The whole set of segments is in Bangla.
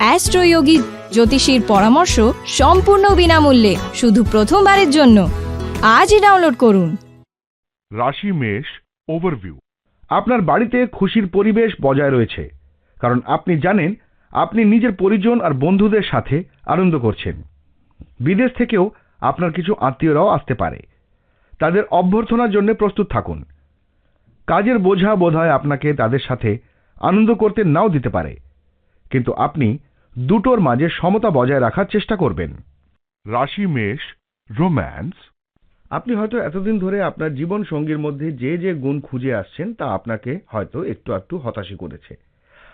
অ্যাস্ট্রোয়োগী জ্যোতিষীর পরামর্শ সম্পূর্ণ বিনামূল্যে, শুধু প্রথমবারের জন্য। আজই ডাউনলোড করুন। রাশি মেষ ওভারভিউ আপনার বাড়িতে খুশির পরিবেশ বজায় রয়েছে, কারণ আপনি জানেন, আপনি নিজের পরিজন আর বন্ধুদের সাথে আনন্দ করছেন। বিদেশ থেকেও আপনার কিছু আত্মীয়রাও আসতে পারে। তাদের অভ্যর্থনার জন্য প্রস্তুত থাকুন। কাজের বোঝা বোধহয় আপনাকে তাদের সাথে আনন্দ করতে নাও দিতে পারে। কিন্তু আপনি দুটোর মাঝে সমতা বজায় রাখার চেষ্টা করবেন। রাশি মেষ রোম্যান্স। আপনি হয়তো এতদিন ধরে আপনার জীবন সঙ্গীর মধ্যে যে যে গুণ খুঁজে আসছেন তা আপনাকে হয়তো একটু একটু হতাশি করেছে।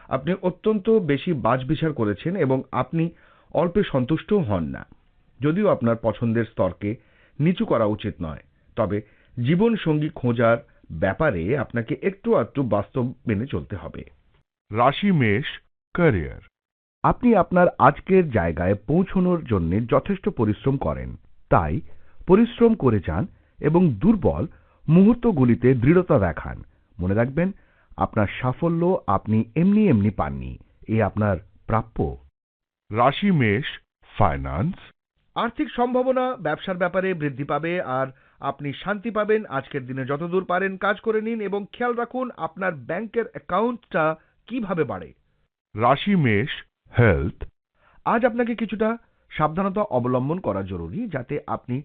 আপনি অত্যন্ত বেশি বাছবিচার করেছেন এবং আপনি অল্পে সন্তুষ্টও হন না। যদিও আপনার পছন্দের স্তরকে নিচু করা উচিত নয় তবে জীবন সঙ্গী খোঁজার ব্যাপারে আপনাকে একটু একটু বাস্তব মেনে চলতে হবে। রাশি মেষ ক্যারিয়ার। আপনি আপনার আজকের জায়গায় পৌঁছনোর জন্য যথেষ্ট পরিশ্রম করেন। তাই পরিশ্রম করে যান এবং দুর্বল মুহূর্তগুলিতে দৃঢ়তা দেখান। মনে রাখবেন আপনার সাফল্য আপনি এমনি এমনি পাননি এ আপনার প্রাপ্য। রাশি মেষ ফাইন্যান্স। আর্থিক সম্ভাবনা ব্যবসার ব্যাপারে বৃদ্ধি পাবে আর আপনি শান্তি পাবেন। আজকের দিনে যতদূর পারেন কাজ করে নিন এবং খেয়াল রাখুন আপনার ব্যাংকের অ্যাকাউন্টটা কীভাবে বাড়ে। রাশি মেষ হেলথ আজ আপনাকে কিছুটা সাবধানতা অবলম্বন করা জরুরি যাতে আপনি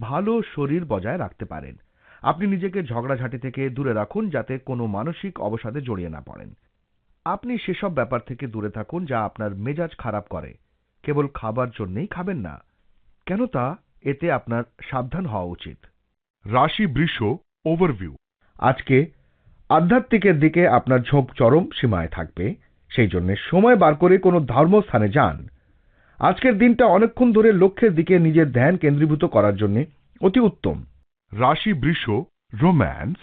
ভালো শরীর বজায় রাখতে পারেন। আপনি নিজেকে ঝগড়াঝাঁটি থেকে দূরে রাখুন যাতে কোনো মানসিক অবসাদে জড়িয়ে না পড়েন। আপনি সেসব ব্যাপার থেকে দূরে থাকুন যা আপনার মেজাজ খারাপ করে। কেবল খাবার জন্যেই খাবেন না। কেন তা? এতে আপনার সাবধান হওয়া উচিত। রাশি বৃষ ওভারভিউ আজকে আধ্যাত্মিকের দিকে আপনার ঝোঁক চরম সীমায় থাকবে। সেই জন্য সময় বার করে কোনো ধর্মস্থানে যান। আজকের দিনটা অনেকক্ষণ ধরে লক্ষ্যের দিকে নিজের ধ্যান কেন্দ্রীভূত করার জন্য অতি উত্তম। রাশি বৃষ রোম্যান্স।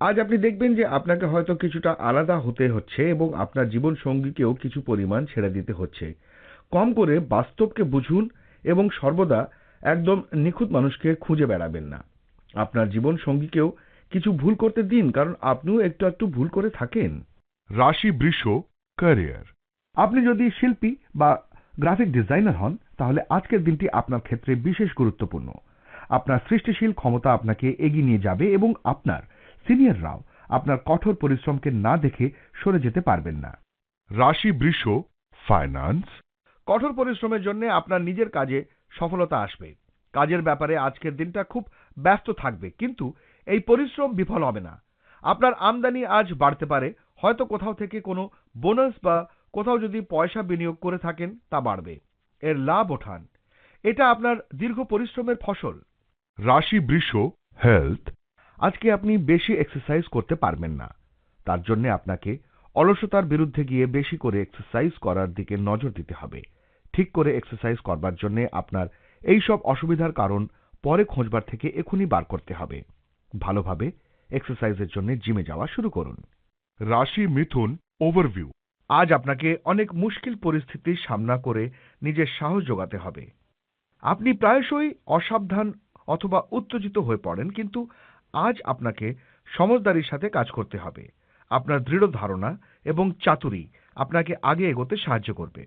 আজ আপনি দেখবেন যে আপনাকে হয়তো কিছুটা আলাদা হতে হচ্ছে এবং আপনার জীবন সঙ্গীকেও কিছু পরিমাণ ছেড়ে দিতে হচ্ছে। কম করে বাস্তবকে বুঝুন এবং সর্বদা একদম নিখুঁত মানুষকে খুঁজে বেড়াবেন না। আপনার জীবন সঙ্গীকেও কিছু ভুল করতে দিন কারণ আপনিও একটু একটু ভুল করে থাকেন। রাশি বৃষ ক্যারিয়ার আপনি যদি শিল্পী বা গ্রাফিক ডিজাইনার হন, তাহলে আজকের দিনটি আপনার ক্ষেত্রে বিশেষ গুরুত্বপূর্ণ। আপনার সৃষ্টিশীল ক্ষমতা আপনাকে এগিয়ে নিয়ে যাবে এবং আপনার সিনিয়ররাও আপনার কঠোর পরিশ্রমকে না দেখে সরে যেতে পারবেন না। রাশি বৃষ ফাইন্যান্স কঠোর পরিশ্রমের জন্য আপনার নিজের কাজে সফলতা আসবে। কাজের ব্যাপারে আজকের দিনটা খুব ব্যস্ত থাকবে, কিন্তু এই পরিশ্রম বিফল হবে না। আপনার আমদানি আজ বাড়তে পারে হয়তো কোথাও থেকে কোনো বোনাস বা কোথাও যদি পয়সা বিনিয়োগ করে থাকেন তা বাড়বে। এর লাভ ওঠান। এটা আপনার দীর্ঘ পরিশ্রমের ফসল। রাশি বৃষ হেলথ আজকে আপনি বেশি এক্সারসাইজ করতে পারবেন না। তার জন্য আপনাকে অলসতার বিরুদ্ধে গিয়ে বেশি করে এক্সারসাইজ করার দিকে নজর দিতে হবে। ঠিক করে এক্সারসাইজ করবার জন্য আপনার এই সব অসুবিধার কারণ পরে খোঁজবার থেকে এখনই বার করতে হবে। ভালোভাবে এক্সারসাইজের জন্য জিমে যাওয়া শুরু করুন। রাশি মিথুন ওভারভিউ আজ আপনাকে অনেক মুশকিল পরিস্থিতির সামনা করে নিজের সাহস জোগাতে হবে। আপনি প্রায়শই অসাবধান অথবা উত্তেজিত হয়ে পড়েন, কিন্তু আজ আপনাকে সমজদারির সাথে কাজ করতে হবে। আপনার দৃঢ় ধারণা এবং চাতুরি আপনাকে আগে এগোতে সাহায্য করবে।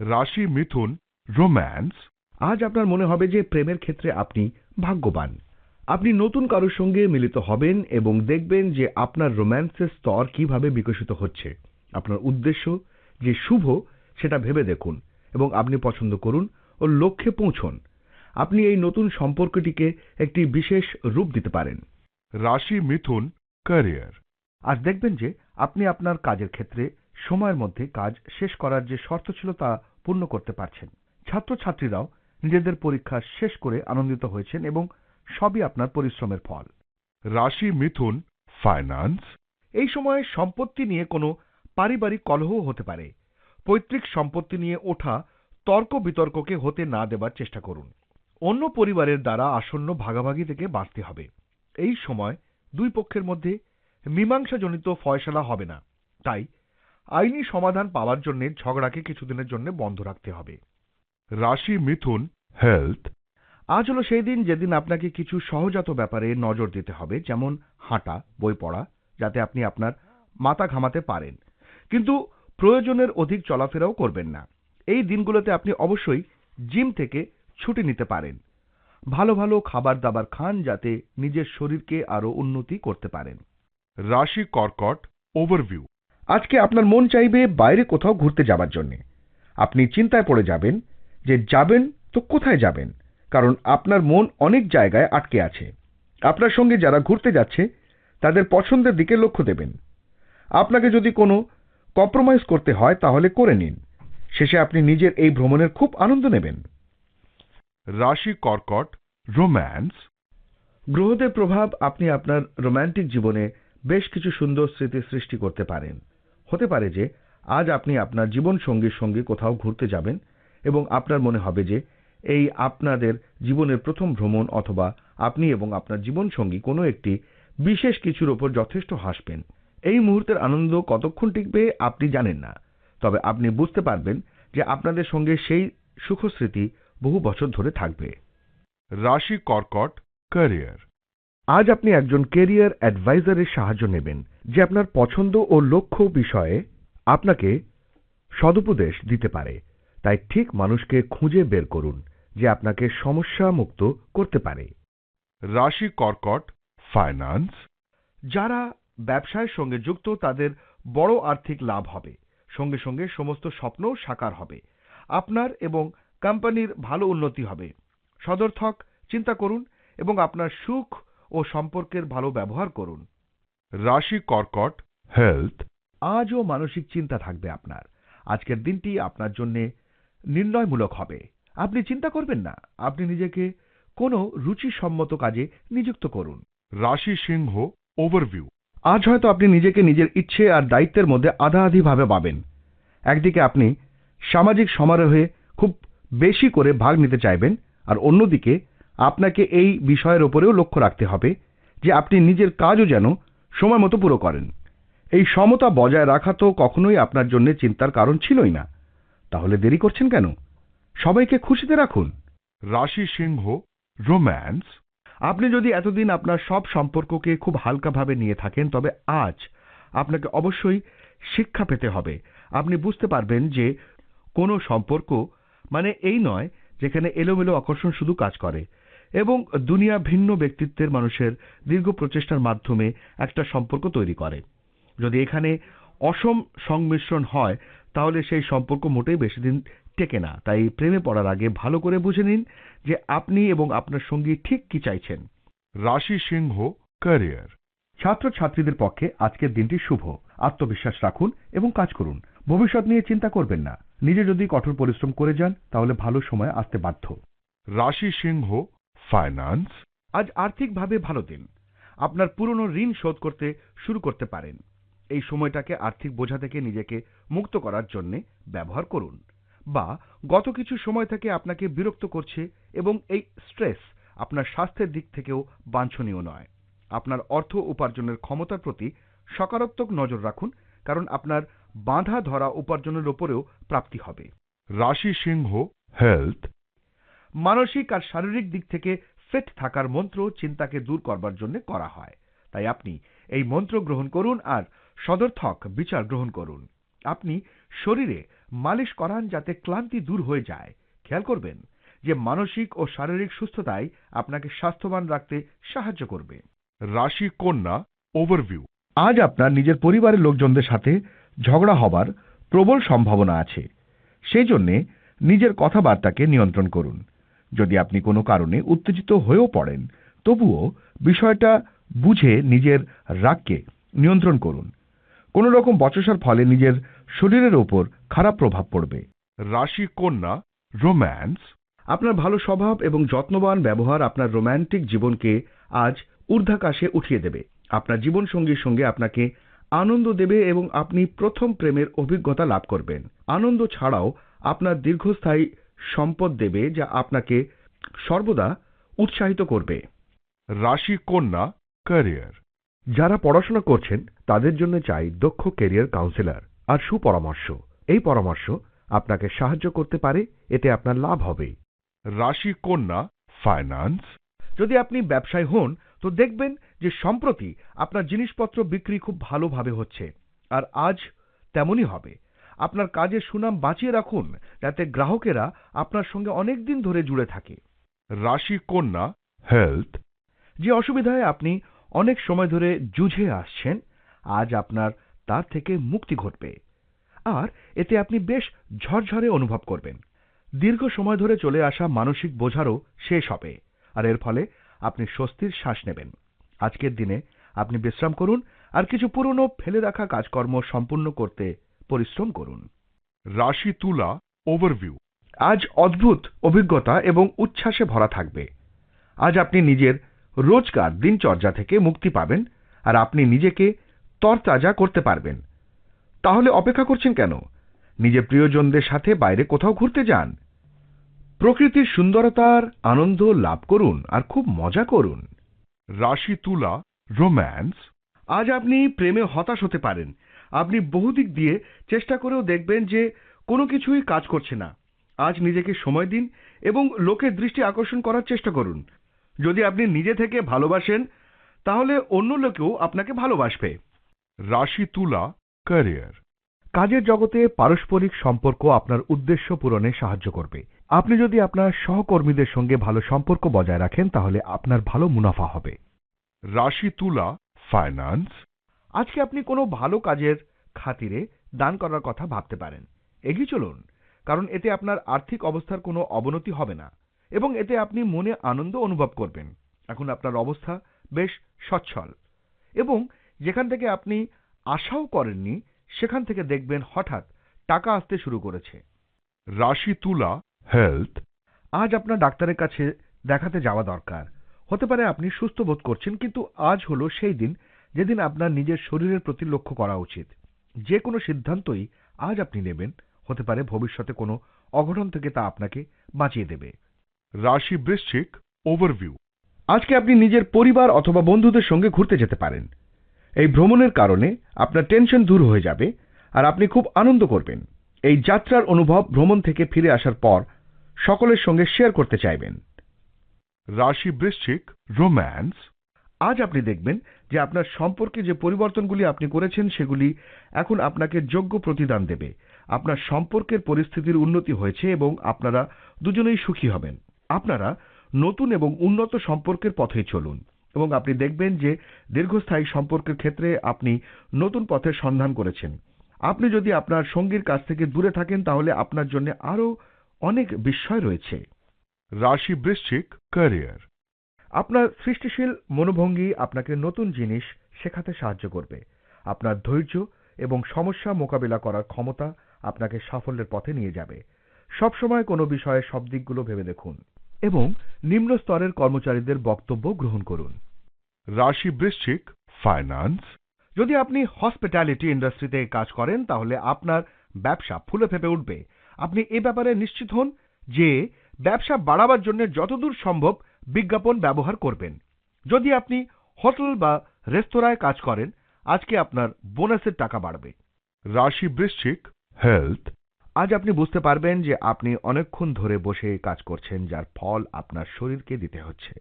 রাশি মিথুন রোম্যান্স আজ আপনার মনে হবে যে প্রেমের ক্ষেত্রে আপনি ভাগ্যবান। আপনি নতুন কারোর সঙ্গে মিলিত হবেন এবং দেখবেন যে আপনার রোম্যান্সের স্তর কীভাবে বিকশিত হচ্ছে। আপনার উদ্দেশ্য যে শুভ সেটা ভেবে দেখুন এবং আপনি পছন্দ করুন ও লক্ষ্যে পৌঁছন। আপনি এই নতুন সম্পর্কটিকে একটি বিশেষ রূপ দিতে পারেন। রাশি মিথুন ক্যারিয়ার। আজ দেখবেন যে আপনি আপনার কাজের ক্ষেত্রে সময়ের মধ্যে কাজ শেষ করার যে শর্ত ছিল তা পূর্ণ করতে পারছেন। ছাত্রছাত্রীরাও নিজেদের পরীক্ষা শেষ করে আনন্দিত হয়েছেন এবং সবই আপনার পরিশ্রমের ফল। রাশি, মিথুন ফাইন্যান্স এই সময়ে সম্পত্তি নিয়ে কোনো পারিবারিক কলহ হতে পারে। পৈতৃক সম্পত্তি নিয়ে ওঠা তর্ক বিতর্ককে হতে না দেবার চেষ্টা করুন। অন্য পরিবারের দ্বারা আসন্ন ভাগাভাগি থেকে বাঁচতে হবে। এই সময় দুই পক্ষের মধ্যে মীমাংসাজনিত ফয়সালা হবে না। তাই আইনি সমাধান পাওয়ার জন্য ঝগড়াকে কিছুদিনের জন্য বন্ধ রাখতে হবে। রাশি, মিথুন হেলথ আজ হলো সেই দিন যেদিন আপনাকে কিছু সহজাত ব্যাপারে নজর দিতে হবে যেমন হাঁটা বই পড়া যাতে আপনি আপনার মাথা ঘামাতে পারেন। কিন্তু প্রয়োজনের অধিক চলাফেরাও করবেন না। এই দিনগুলোতে আপনি অবশ্যই জিম থেকে ছুটি নিতে পারেন। ভালো ভালো খাবার দাবার খান যাতে নিজের শরীরকে আরও উন্নতি করতে পারেন। রাশি কর্কট ওভারভিউ। আজকে আপনার মন চাইবে বাইরে কোথাও ঘুরতে যাবার জন্যে। আপনি চিন্তায় পড়ে যাবেন যে যাবেন তো কোথায় যাবেন? কারণ আপনার মন অনেক জায়গায় আটকে আছে। আপনার সঙ্গে যারা ঘুরতে যাচ্ছে তাদের পছন্দের দিকে লক্ষ্য দেবেন। আপনাকে যদি কোনো কম্প্রোমাইজ করতে হয় তাহলে করে নিন। শেষে আপনি নিজের এই ভ্রমণের খুব আনন্দ নেবেন। রাশি কর্কট রোম্যান্স গ্রহদের প্রভাব আপনি আপনার রোম্যান্টিক জীবনে বেশ কিছু সুন্দর স্মৃতি সৃষ্টি করতে পারেন। হতে পারে যে আজ আপনি আপনার জীবন সঙ্গীর সঙ্গে কোথাও ঘুরতে যাবেন এবং আপনার মনে হবে যে এই আপনাদের জীবনের প্রথম ভ্রমণ অথবা আপনি এবং আপনার জীবন সঙ্গী কোনো একটি বিশেষ কিছুর ওপর যথেষ্ট হাসবেন। এই মুহূর্তের আনন্দ কতক্ষণ টিকবে আপনি জানেন না। তবে আপনি বুঝতে পারবেন যে আপনাদের সঙ্গে সেই সুখস্মৃতি বহু বছর ধরে থাকবে। রাশি কর্কট ক্যারিয়ার। আজ আপনি একজন কেরিয়ার অ্যাডভাইজারের সাহায্য নেবেন যে আপনার পছন্দ ও লক্ষ্য বিষয়ে আপনাকে সদুপদেশ দিতে পারে। তাই ঠিক মানুষকে খুঁজে বের করুন। যে আপনাকে সমস্যা মুক্ত করতে পারে। রাশি কর্কট ফাইন্যান্স যারা ব্যবসায়ের সঙ্গে যুক্ত তাদের বড় আর্থিক লাভ হবে। সঙ্গে সঙ্গে সমস্ত স্বপ্ন সাকার হবে। আপনার এবং কোম্পানির ভালো উন্নতি হবে। সদর্থক চিন্তা করুন এবং আপনার সুখ ও সম্পর্কের ভালো ব্যবহার করুন। রাশি কর্কট হেলথ আজও মানসিক চিন্তা থাকবে আপনার। আজকের দিনটি আপনার জন্য নির্ণয়মূলক হবে। আপনি চিন্তা করবেন না আপনি নিজেকে কোনো রুচিসম্মত কাজে নিযুক্ত করুন। রাশি সিংহ ওভারভিউ আজ হয়তো আপনি নিজেকে নিজের ইচ্ছে আর দায়িত্বের মধ্যে আধা আধাআধিভাবে পাবেন। একদিকে আপনি সামাজিক সমারোহে খুব বেশি করে ভাগ নিতে চাইবেন আর অন্যদিকে আপনাকে এই বিষয়ের ওপরেও লক্ষ্য রাখতে হবে যে আপনি নিজের কাজও যেন সময় মতো পুরো করেন। এই সমতা বজায় রাখা তো কখনোই আপনার জন্য চিন্তার কারণ ছিলই না। তাহলে দেরি করছেন কেন? সবাইকে খুশিতে রাখুন। রাশি সিংহ, রোম্যান্স, আপনি যদি এতদিন আপনার সব সম্পর্ককে খুব হালকাভাবে নিয়ে থাকেন, তবে আজ আপনাকে অবশ্যই শিক্ষা পেতে হবে। আপনি বুঝতে পারবেন যে কোনো সম্পর্ক মানে এই নয় যেখানে এলোমেলো আকর্ষণ শুধু কাজ করে এবং দুনিয়া ভিন্ন ব্যক্তিত্বের মানুষের দীর্ঘ প্রচেষ্টার মাধ্যমে একটা সম্পর্ক তৈরি করে। যদি এখানে অসম সংমিশ্রণ হয়, তাহলে সেই সম্পর্ক মোটেই বেশি দিন টেকে না। তাই প্রেমে পড়ার আগে ভালো করে বুঝে নিন যে আপনি এবং আপনার সঙ্গী ঠিক কি চাইছেন। রাশি সিংহ ক্যারিয়ার ছাত্রছাত্রীদের পক্ষে আজকের দিনটি শুভ। আত্মবিশ্বাস রাখুন এবং কাজ করুন। ভবিষ্যৎ নিয়ে চিন্তা করবেন না। নিজে যদি কঠোর পরিশ্রম করে যান তাহলে ভালো সময় আসতে বাধ্য। রাশি সিংহ ফাইন্যান্স আজ আর্থিকভাবে ভালো দিন। আপনার পুরনো ঋণ শোধ করতে শুরু করতে পারেন। এই সময়টাকে আর্থিক বোঝা থেকে নিজেকে মুক্ত করার জন্য ব্যবহার করুন। বা গত কিছু সময় থেকে আপনাকে বিরক্ত করছে এবং এই স্ট্রেস আপনার স্বাস্থ্যের দিক থেকেও বাঞ্ছনীয় নয়। আপনার অর্থ উপার্জনের ক্ষমতার প্রতি সকারাত্মক নজর রাখুন কারণ আপনার বাঁধা ধরা উপার্জনের ওপরেও প্রাপ্তি হবে। রাশি সিংহ হেলথ মানসিক আর শারীরিক দিক থেকে ফিট থাকার মন্ত্র চিন্তাকে দূর করবার জন্য করা হয়। তাই আপনি এই মন্ত্র গ্রহণ করুন আর সদর্থক বিচার গ্রহণ করুন। আপনি শরীরে মালিশ করান যাতে ক্লান্তি দূর হয়ে যায়। খেয়াল করবেন যে মানসিক ও শারীরিক সুস্থতাই আপনাকে স্বাস্থ্যবান রাখতে সাহায্য করবে। রাশি কন্যা ওভারভিউ আজ আপনার নিজের পরিবারের লোকজনদের সাথে ঝগড়া হবার প্রবল সম্ভাবনা আছে। সেই জন্যে নিজের কথাবার্তাকে নিয়ন্ত্রণ করুন। যদি আপনি কোনো কারণে উত্তেজিত হয়েও পড়েন, তবুও বিষয়টা বুঝে নিজের রাগকে নিয়ন্ত্রণ করুন। কোনো রকম বচসার ফলে নিজের শরীরের ওপর খারাপ প্রভাব পড়বে। রাশি কন্যা রোম্যান্স আপনার ভালো স্বভাব এবং যত্নবান ব্যবহার আপনার রোম্যান্টিক জীবনকে আজ ঊর্ধ্বাকাশে উঠিয়ে দেবে। আপনার জীবন সঙ্গীর সঙ্গে আপনাকে আনন্দ দেবে এবং আপনি প্রথম প্রেমের অভিজ্ঞতা লাভ করবেন। আনন্দ ছাড়াও আপনার দীর্ঘস্থায়ী সম্পদ দেবে যা আপনাকে সর্বদা উৎসাহিত করবে। রাশি কন্যা ক্যারিয়ার যারা পড়াশোনা করছেন তাদের জন্য চাই দক্ষ কেরিয়ার কাউন্সিলর আর সুপরামর্শ। এই পরামর্শ আপনাকে সাহায্য করতে পারে এতে আপনার লাভ হবে। রাশি কন্যা ফাইন্যান্স যদি আপনি ব্যবসায়ী হন তো দেখবেন যে সম্প্রতি আপনার জিনিসপত্র বিক্রি খুব ভালোভাবে হচ্ছে আর আজ তেমনই হবে। আপনার কাজের সুনাম বাঁচিয়ে রাখুন যাতে গ্রাহকেরা আপনার সঙ্গে অনেক দিন ধরে জুড়ে থাকে। রাশি কন্যা হেলথ যে অসুবিধায় আপনি অনেক সময় ধরে জুঝে আসছেন আজ আপনার তার থেকে মুক্তি ঘটবে। আর এতে আপনি বেশ ঝরঝরে অনুভব করবেন। দীর্ঘ সময় ধরে চলে আসা মানসিক বোঝারও শেষ হবে। আর এর ফলে আপনি স্বস্তির শ্বাস নেবেন। আজকের দিনে আপনি বিশ্রাম করুন আর কিছু পুরনো ফেলে রাখা কাজকর্ম সম্পূর্ণ করতে পরিশ্রম করুন। রাশি তুলা ওভারভিউ আজ অদ্ভুত অভিজ্ঞতা এবং উচ্ছ্বাসে ভরা থাকবে। আজ আপনি নিজের রোজকার দিনচর্যা থেকে মুক্তি পাবেন। আর আপনি নিজেকে তরতাজা করতে পারবেন। তাহলে অপেক্ষা করছেন কেন? নিজের প্রিয়জনদের সাথে বাইরে কোথাও ঘুরতে যান? প্রকৃতির সুন্দরতার আনন্দ লাভ করুন আর খুব মজা করুন। রাশি তুলা, রোম্যান্স। আজ আপনি প্রেমে হতাশ হতে পারেন। আপনি বহুদিক দিয়ে চেষ্টা করেও দেখবেন যে কোনো কিছুই কাজ করছে না। আজ নিজেকে সময় দিন এবং লোকের দৃষ্টি আকর্ষণ করার চেষ্টা করুন। যদি আপনি নিজে থেকে ভালোবাসেন, তাহলে অন্য লোকেও আপনাকে ভালোবাসবে। রাশি তুলা ক্যারিয়ার কাজের জগতে পারস্পরিক সম্পর্ক আপনার উদ্দেশ্য পূরণে সাহায্য করবে। আপনি যদি আপনার সহকর্মীদের সঙ্গে ভালো সম্পর্ক বজায় রাখেন, তাহলে আপনার ভালো মুনাফা হবে। রাশি তুলা ফাইন্যান্স আজকে আপনি কোনো ভালো কাজের খাতিরে দান করার কথা ভাবতে পারেন। এগিয়ে চলুন, কারণ এতে আপনার আর্থিক অবস্থার কোনো অবনতি হবে না, এবং এতে আপনি মনে আনন্দ অনুভব করবেন। এখন আপনার অবস্থা বেশ সচ্ছল, এবং যেখান থেকে আপনি আশাও করেননি সেখান থেকে দেখবেন হঠাৎ টাকা আসতে শুরু করেছে। রাশি তুলা হেলথ আজ আপনার ডাক্তারের কাছে দেখাতে যাওয়া দরকার। হতে পারে আপনি সুস্থ বোধ করছেন কিন্তু আজ হলো সেই দিন যেদিন আপনার নিজের শরীরের প্রতি লক্ষ্য করা উচিত। যে কোনো সিদ্ধান্তই আজ আপনি নেবেন। হতে পারে ভবিষ্যতে কোনো অঘটন থেকে তা আপনাকে বাঁচিয়ে দেবে। রাশি বৃশ্চিক ওভারভিউ আজকে আপনি নিজের পরিবার অথবা বন্ধুদের সঙ্গে ঘুরতে যেতে পারেন। এই ভ্রমণের কারণে আপনার টেনশন দূর হয়ে যাবে আর আপনি খুব আনন্দ করবেন। এই যাত্রার অনুভব ভ্রমণ থেকে ফিরে আসার পর সকলের সঙ্গে শেয়ার করতে চাইবেন। রাশি বৃশ্চিক রোম্যান্স আজ আপনি দেখবেন যে আপনার সম্পর্কে যে পরিবর্তনগুলি আপনি করেছেন সেগুলি এখন আপনাকে যোগ্য প্রতিদান দেবে। আপনার সম্পর্কের পরিস্থিতির উন্নতি হয়েছে এবং আপনারা দুজনেই সুখী হবেন। আপনারা নতুন এবং উন্নত সম্পর্কের পথেই চলুন। এবং আপনি দেখবেন যে দীর্ঘস্থায়ী সম্পর্কের ক্ষেত্রে আপনি নতুন পথের সন্ধান করেছেন। আপনি যদি আপনার সঙ্গীর কাছ থেকে দূরে থাকেন তাহলে আপনার জন্য আরও অনেক বিস্ময় রয়েছে। রাশি বৃশ্চিক ক্যারিয়ার। আপনার সৃষ্টিশীল মনোভঙ্গি আপনাকে নতুন জিনিস শেখাতে সাহায্য করবে। আপনার ধৈর্য এবং সমস্যা মোকাবিলা করার ক্ষমতা আপনাকে সাফল্যের পথে নিয়ে যাবে। সবসময় কোনো বিষয়ে সব দিকগুলো ভেবে দেখুন। এবং নিম্ন স্তরের কর্মচারীদের বক্তব্য গ্রহণ করুন। রাশি বৃশ্চিক ফাইন্যান্স যদি আপনি হসপিটালিটি ইন্ডাস্ট্রিতে কাজ করেন তাহলে আপনার ব্যবসা ফুলে ফেপে উঠবে। আপনি এ ব্যাপারে নিশ্চিত হন যে ব্যবসা বাড়াবার জন্য যতদূর সম্ভব বিজ্ঞাপন ব্যবহার করবেন। যদি আপনি হোটেল বা রেস্তোরাঁয় কাজ করেন আজকে আপনার বোনাসের টাকা বাড়বে। রাশি বৃশ্চিক হেলথ আজ আপনি বুঝতে পারবেন যে আপনি অনেকক্ষণ ধরে বসে কাজ করছেন, যার ফল আপনার শরীরকে দিতে হচ্ছে।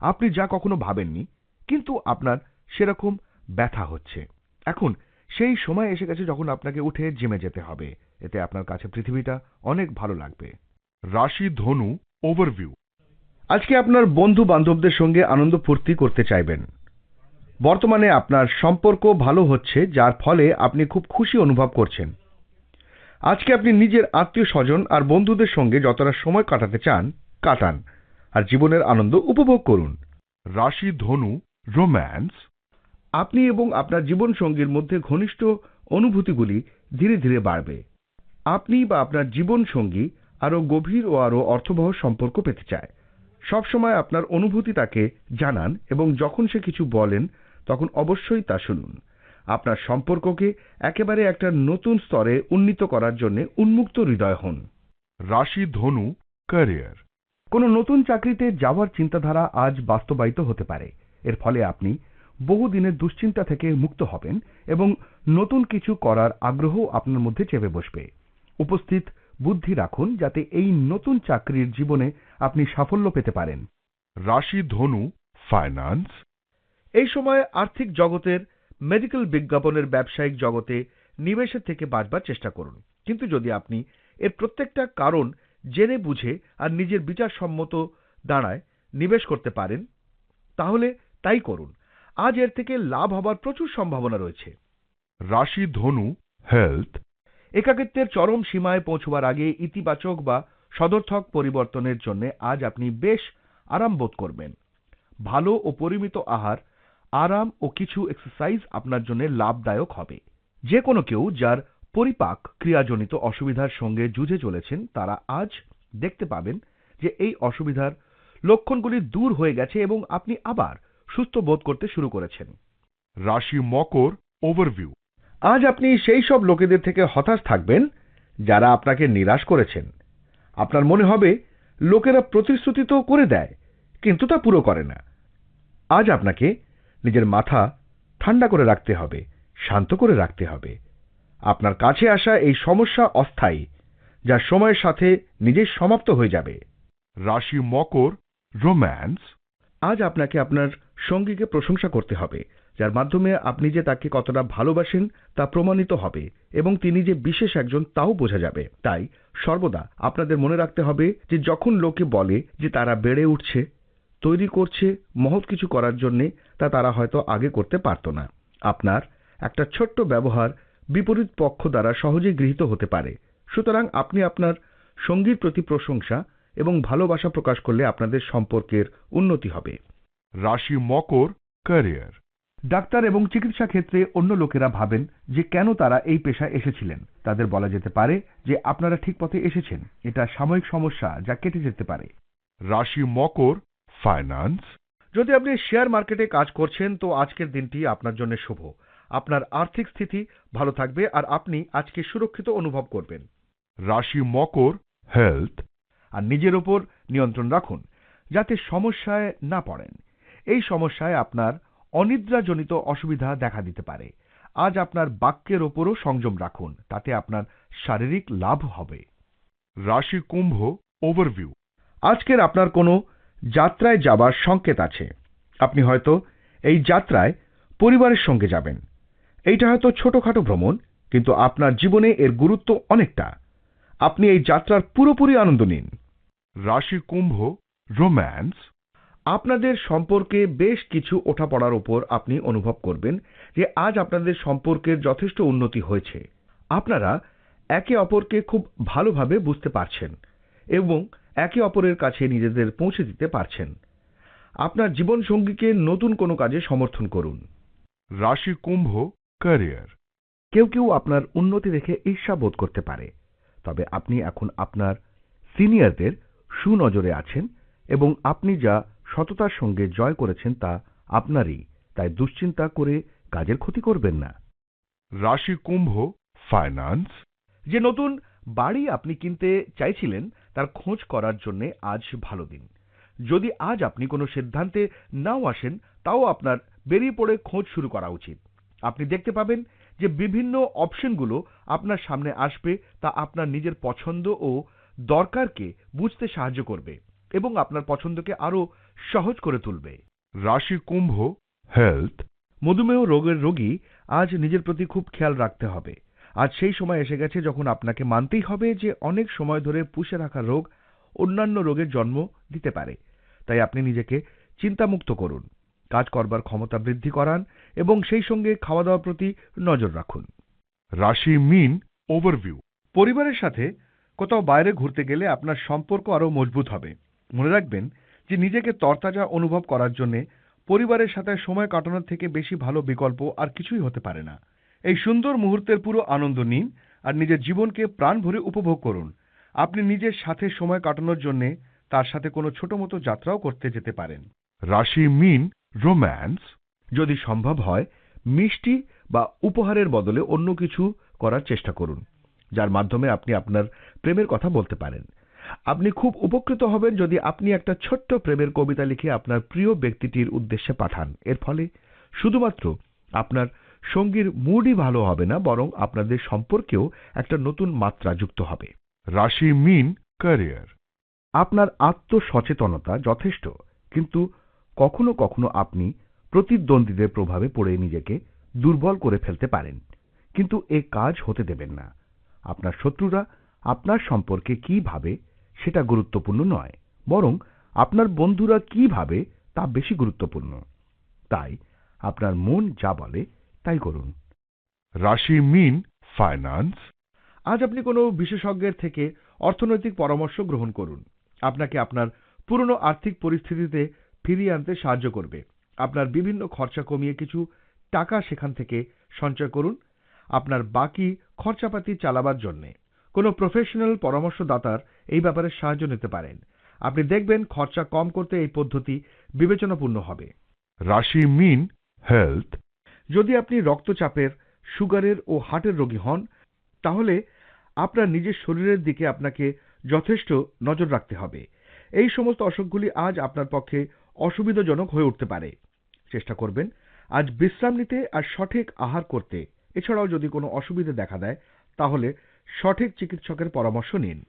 আপনি যা কখনো ভাবেননি, কিন্তু আপনার সেরকম ব্যথা হচ্ছে। এখন, সেই সময় এসে গেছে যখন আপনাকে উঠে জিমে যেতে হবে। এতে আপনার কাছে পৃথিবীটা অনেক ভালো লাগবে। রাশি ধনু ওভারভিউ আজকে আপনার বন্ধু বান্ধবদের সঙ্গে আনন্দ ফুর্তি করতে চাইবেন। বর্তমানে আপনার সম্পর্ক ভালো হচ্ছে, যার ফলে আপনি খুব খুশি অনুভব করছেন। আজকে আপনি নিজের আত্মীয় স্বজন আর বন্ধুদের সঙ্গে যতটা সময় কাটাতে চান, কাটান। আর জীবনের আনন্দ উপভোগ করুন। রাশি, ধনু, রোম্যান্স। আপনি এবং আপনার জীবন সঙ্গীর মধ্যে ঘনিষ্ঠ অনুভূতিগুলি ধীরে ধীরে বাড়বে। আপনি বা আপনার জীবন সঙ্গী আরও গভীর ও আরও অর্থবহ সম্পর্ক পেতে চায়। সবসময় আপনার অনুভূতি তাকে জানান এবং যখন সে কিছু বলেন, তখন অবশ্যই তা শুনুন। আপনার সম্পর্ককে একেবারে একটা নতুন স্তরে উন্নীত করার জন্য উন্মুক্ত হৃদয় হন। রাশি ধনু ক্যারিয়ার কোনো নতুন চাকরিতে যাওয়ার চিন্তাধারা আজ বাস্তবায়িত হতে পারে। এর ফলে আপনি বহুদিনের দুশ্চিন্তা থেকে মুক্ত হবেন এবং নতুন কিছু করার আগ্রহ আপনার মধ্যে চেপে বসবে। উপস্থিত বুদ্ধি রাখুন যাতে এই নতুন চাকরির জীবনে আপনি সাফল্য পেতে পারেন। রাশি ধনু ফাইন্যান্স এই সময় আর্থিক জগতের মেডিকেল বিজ্ঞাপনের ব্যবসায়িক জগতে নিবেশের থেকে বাঁচবার চেষ্টা করুন। কিন্তু যদি আপনি এর প্রত্যেকটা কারণ জেনে বুঝে আর নিজের বিচারসম্মত দাঁড়ায় নিবেশ করতে পারেন তাহলে তাই করুন। আজ এর থেকে লাভ হবার প্রচুর সম্ভাবনা রয়েছে। রাশি ধনু হেলথ একাকিত্বের চরম সীমায় পৌঁছবার আগে ইতিবাচক বা সদর্থক পরিবর্তনের জন্য আজ আপনি বেশ আরাম বোধ করবেন। ভালো ও পরিমিত আহার আরাম ও কিছু এক্সারসাইজ আপনার জন্য লাভদায়ক হবে। যে কোনো কেউ যার পরিপাক ক্রিয়াজনিত অসুবিধার সঙ্গে যুঝে চলেছেন তারা আজ দেখতে পাবেন যে এই অসুবিধার লক্ষণগুলি দূর হয়ে গেছে এবং আপনি আবার সুস্থ বোধ করতে শুরু করেছেন। রাশি মকর ওভারভিউ আজ আপনি সেই সব লোকেদের থেকে হতাশ থাকবেন যারা আপনাকে নিরাশ করেছেন। আপনার মনে হবে লোকেরা প্রতিশ্রুতি তো করে দেয় কিন্তু তা পুরো করে না। আজ আপনাকে নিজের মাথা ঠান্ডা করে রাখতে হবে শান্ত করে রাখতে হবে। আপনার কাছে আসা এই সমস্যা অস্থায়ী যা সময়ের সাথে নিজেই সমাপ্ত হয়ে যাবে। রাশি মকর রোম্যান্স আজ আপনাকে আপনার সঙ্গীকে প্রশংসা করতে হবে যার মাধ্যমে আপনি যে তাকে কতটা ভালোবাসেন তা প্রমাণিত হবে এবং তিনি যে বিশেষ একজন তাও বোঝা যাবে। তাই সর্বদা আপনাদের মনে রাখতে হবে যে যখন লোকে বলে যে তারা বেড়ে উঠছে তৈরি করছে, মহৎ কিছু করার জন্যে তা তারা হয়তো আগে করতে পারত না। আপনার একটা ছোট্ট ব্যবহার বিপরীত পক্ষ দ্বারা সহজেই গৃহীত হতে পারে। সুতরাং আপনি আপনার সঙ্গীর প্রতি প্রশংসা এবং ভালোবাসা প্রকাশ করলে আপনাদের সম্পর্কের উন্নতি হবে। রাশি মকর ক্যারিয়ার ডাক্তার এবং চিকিৎসা ক্ষেত্রে অন্য লোকেরা ভাবেন যে কেন তারা এই পেশায় এসেছিলেন। তাদের বলা যেতে পারে যে আপনারা ঠিক পথে এসেছেন। এটা সাময়িক সমস্যা যা কেটে যেতে পারে। রাশি মকর ফাইন্যান্স যদি আপনি শেয়ার মার্কেটে কাজ করছেন তো আজকের দিনটি আপনার জন্য শুভ। আপনার আর্থিক স্থিতি ভালো থাকবে আর আপনি আজকে সুরক্ষিত অনুভব করবেন। রাশি মকর হেলথ আর নিজের ওপর নিয়ন্ত্রণ রাখুন যাতে সমস্যায় না পড়েন। এই সমস্যায় আপনার অনিদ্রাজনিত অসুবিধা দেখা দিতে পারে। আজ আপনার বাক্যের ওপরও সংযম রাখুন তাতে আপনার শারীরিক লাভ হবে। রাশি কুম্ভ ওভারভিউ আজকের আপনার কোনো যাত্রায় যাবার সংকেত আছে। আপনি হয়তো এই যাত্রায় পরিবারের সঙ্গে যাবেন। এইটা হয়তো ছোটখাটো ভ্রমণ, কিন্তু আপনার জীবনে এর গুরুত্ব অনেকটা। আপনি এই যাত্রার পুরোপুরি আনন্দ নিন। রাশি কুম্ভ, রোম্যান্স। আপনাদের সম্পর্কে বেশ কিছু ওঠাপড়ার উপর আপনি অনুভব করবেন যে আজ আপনাদের সম্পর্কের যথেষ্ট উন্নতি হয়েছে। আপনারা একে অপরকে খুব ভালোভাবে বুঝতে পারছেন এবং একে অপরের কাছে নিজেদের পৌঁছে দিতে পারছেন। আপনার জীবনসঙ্গীকে নতুন কোনো কাজে সমর্থন করুন। রাশি কুম্ভ ক্যারিয়ার কেউ কেউ আপনার উন্নতি দেখে ঈর্ষা বোধ করতে পারে তবে আপনি এখন আপনার সিনিয়রদের সুনজরে আছেন এবং আপনি যা সততার সঙ্গে জয় করেছেন তা আপনারই তাই দুশ্চিন্তা করে কাজের ক্ষতি করবেন না। রাশি কুম্ভ ফাইন্যান্স যে নতুন বাড়ি আপনি কিনতে চাইছিলেন, তার খোঁজ করার জন্য আজ ভালো দিন। যদি আজ আপনি কোনো সিদ্ধান্তে নাও আসেন, তাও আপনার বেরিয়ে পড়ে খোঁজ শুরু করা উচিত। আপনি দেখতে পাবেন যে বিভিন্ন অপশনগুলো আপনার সামনে আসবে, তা আপনার নিজের পছন্দ ও দরকারকে বুঝতে সাহায্য করবে এবং আপনার পছন্দকে আরও সহজ করে তুলবে। রাশি কুম্ভ হেলথ মধুমেহ রোগের রোগী আজ নিজের প্রতি খুব খেয়াল রাখতে হবে। আজ সেই সময় এসে গেছে যখন আপনাকে মানতেই হবে যে অনেক সময় ধরে পুষে রাখা রোগ অন্যান্য রোগের জন্ম দিতে পারে। তাই আপনি নিজেকে চিন্তামুক্ত করুন কাজ করবার ক্ষমতা বৃদ্ধি করান এবং সেই সঙ্গে খাওয়া দাওয়ার প্রতি নজর রাখুন। রাশি মিন ওভারভিউ পরিবারের সাথে কোথাও বাইরে ঘুরতে গেলে আপনার সম্পর্ক আরও মজবুত হবে। মনে রাখবেন যে নিজেকে তরতাজা অনুভব করার জন্য পরিবারের সাথে সময় কাটানোর থেকে বেশি ভালো বিকল্প আর কিছুই হতে পারে না। এই সুন্দর মুহূর্তের পুরো আনন্দ নিন আর নিজের জীবনকে প্রাণ ভরে উপভোগ করুন। আপনি নিজের সাথে সময় কাটানোর জন্য তার সাথে কোনো ছোট মতো যাত্রাও করতে যেতে পারেন। রাশি মিন রোম্যান্স। যদি সম্ভব হয়, মিষ্টি বা উপহারের বদলে অন্য কিছু করার চেষ্টা করুন, যার মাধ্যমে আপনি আপনার প্রেমের কথা বলতে পারেন। আপনি খুব উপকৃত হবেন যদি আপনি একটা ছোট্ট প্রেমের কবিতা লিখে আপনার প্রিয় ব্যক্তিটির উদ্দেশ্যে পাঠান। এর ফলে শুধুমাত্র আপনার সঙ্গীর মুডই ভালো হবে না বরং আপনাদের সম্পর্কেও একটা নতুন মাত্রা যুক্ত হবে। রাশি মিন ক্যারিয়ার আপনার আত্মসচেতনতা যথেষ্ট কিন্তু কখনো কখনো আপনি প্রতিদ্বন্দ্বীদের প্রভাবে পড়ে নিজেকে দুর্বল করে ফেলতে পারেন কিন্তু এ কাজ হতে দেবেন না। আপনার শত্রুরা আপনার সম্পর্কে কি ভাবে সেটা গুরুত্বপূর্ণ নয় বরং আপনার বন্ধুরা কি ভাবে তা বেশি গুরুত্বপূর্ণ। তাই আপনার মন যা বলে তাই করুন। রাশি মিন ফাইন্যান্স। আজ আপনি কোনো বিশেষজ্ঞের থেকে অর্থনৈতিক পরামর্শ গ্রহণ করুন। আপনাকে আপনার পুরনো আর্থিক পরিস্থিতিতে ফিরিয়ে আনতে সাহায্য করবে। আপনার বিভিন্ন খরচা কমিয়ে কিছু টাকা সেখান থেকে সঞ্চয় করুন। আপনার বাকি খরচাপাতি চালাবার জন্যে। কোনো প্রফেশনাল পরামর্শদাতার এই ব্যাপারে সাহায্য নিতে পারেন। আপনি দেখবেন খরচা কম করতে এই পদ্ধতি বিবেচনাপূর্ণ হবে। রাশি মিন হেলথ যদি আপনি রক্তচাপের, সুগারের ও হার্টের রোগী হন, তাহলে আপনার নিজের শরীরের দিকে আপনাকে যথেষ্ট নজর রাখতে হবে। এই সমস্ত অসুখগুলি আজ আপনার পক্ষে অসুবিধাজনক হয়ে উঠতে পারে। চেষ্টা করবেন আজ বিশ্রাম নিতে আর সঠিক আহার করতে। এছাড়াও যদি কোনো অসুবিধা দেখা দেয়, তাহলে সঠিক চিকিৎসকের পরামর্শ নিন।